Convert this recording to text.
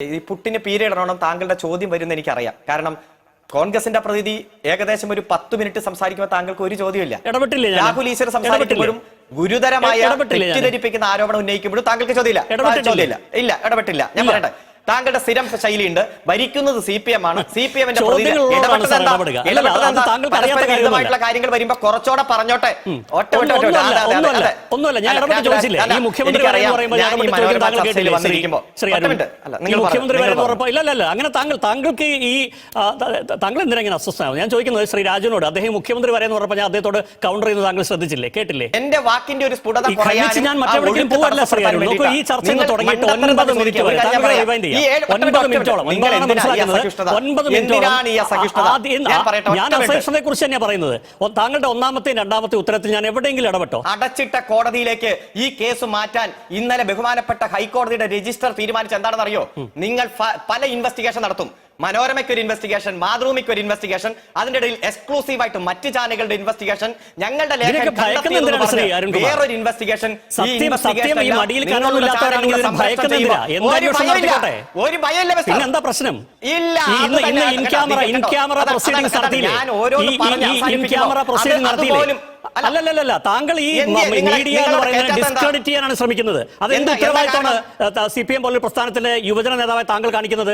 ഈ പുട്ടിന് പീരിയഡാണോ താങ്കളുടെ ചോദ്യം വരുന്ന എനിക്കറിയാം കാരണം കോൺഗ്രസിന്റെ പ്രതിനിധി ഏകദേശം ഒരു പത്ത് മിനിറ്റ് സംസാരിക്കുമ്പോൾ താങ്കൾക്ക് ഒരു ചോദ്യമില്ല ഇടപെട്ടില്ലേ? രാഹുൽ ഈശ്വർ സംസാരിക്കുമ്പോഴും ഗുരുതരമായ? തെറ്റിദ്ധരിപ്പിക്കുന്ന ആരോപണം ഉന്നയിക്കുമ്പോഴും താങ്കൾക്ക് ചോദ്യമില്ല? ചോദ്യമില്ല ഇല്ല ഇടപെട്ടില്ല ഞാൻ. പറയട്ടെ താങ്കളുടെ സ്ഥിരം ശൈലിയുണ്ട്. ഭരിക്കുന്നത് സി പി എം ആണ്. സി പി എമ്മിന്റെ ഇടപെട്ടതായിട്ടുള്ള. കാര്യങ്ങൾ വരുമ്പോ കുറച്ചുകൂടെ പറഞ്ഞോട്ടെ. ഒന്നുമല്ല, ഞാൻ അല്ല, ഇടപെട്ട് ചോദിച്ചില്ലേ? ഈ മുഖ്യമന്ത്രി മുഖ്യമന്ത്രി. ഇല്ല അങ്ങനെ താങ്കൾ താങ്കൾക്ക് ഈ താങ്കൾ എന്തിനാ ഇങ്ങനെ ഞാൻ ചോദിക്കുന്നത് ശ്രീ രാജുവിനോട്. അദ്ദേഹം മുഖ്യമന്ത്രി പറയുന്ന ഉറപ്പ് ഞാൻ അദ്ദേഹത്തോട് കൗണ്ടർ ചെയ്യുന്നത് താങ്കൾ ശ്രദ്ധിച്ചില്ലേ? കേട്ടില്ലേ? എന്റെ വാക്കിന്റെ ഒരു സ്ഫുടത ഞാൻ മറ്റെവിടെയെങ്കിലും പോകല്ല ശ്രീ നോക്കൂ ഈ ചർച്ച തുടങ്ങിയിട്ട് ഒൻപത് മിനിറ്റ് വരെ. താങ്കൾ റിവൈൻഡ് ചെയ്യാം. ഞാൻ അസഹിഷ്ണുതയെ കുറിച്ച് തന്നെയാണ് പറയുന്നത്. താങ്കളുടെ ഒന്നാമത്തെയും രണ്ടാമത്തെ ഉത്തരത്തിൽ ഞാൻ എവിടെയെങ്കിലും ഇടപെട്ടോ? അടച്ചിട്ട കോടതിയിലേക്ക് ഈ കേസ് മാറ്റാൻ ഇന്നലെ ബഹുമാനപ്പെട്ട ഹൈക്കോടതിയുടെ രജിസ്റ്റർ തീരുമാനിച്ച എന്താണെന്ന് അറിയോ നിങ്ങൾ പല ഇൻവെസ്റ്റിഗേഷൻ നടത്തും. മനോരമയ്ക്ക് ഒരു ഇൻവെസ്റ്റിഗേഷൻ മാതൃഭൂമിക്ക് ഒരു ഇൻവെസ്റ്റിഗേഷൻ അതിന്റെ ഇടയിൽ എക്സ്ക്ലൂസീവ് ആയിട്ട് മറ്റ് ചാനലുകളുടെ ഇൻവെസ്റ്റിഗേഷൻ ഞങ്ങളുടെ? വേറൊരു ഇൻവെസ്റ്റിഗേഷൻ ഒരു ഭയമില്ല. പ്രശ്നം? ഇല്ല ഞാൻ ഓരോ അതുപോലും- അല്ലല്ലല്ല താങ്കൾ ഈ മീഡിയ എന്ന് പറയുന്നത് ഡിസ്ക്രെഡിറ്റ് ചെയ്യാനാണ് ശ്രമിക്കുന്നത്. അത് എന്ത്? ഉത്തരവാദിത്തമാണ് സി പി എം പോലുള്ള പ്രസ്ഥാനത്തിലെ യുവജന നേതാവായി താങ്കൾ കാണിക്കുന്നത്?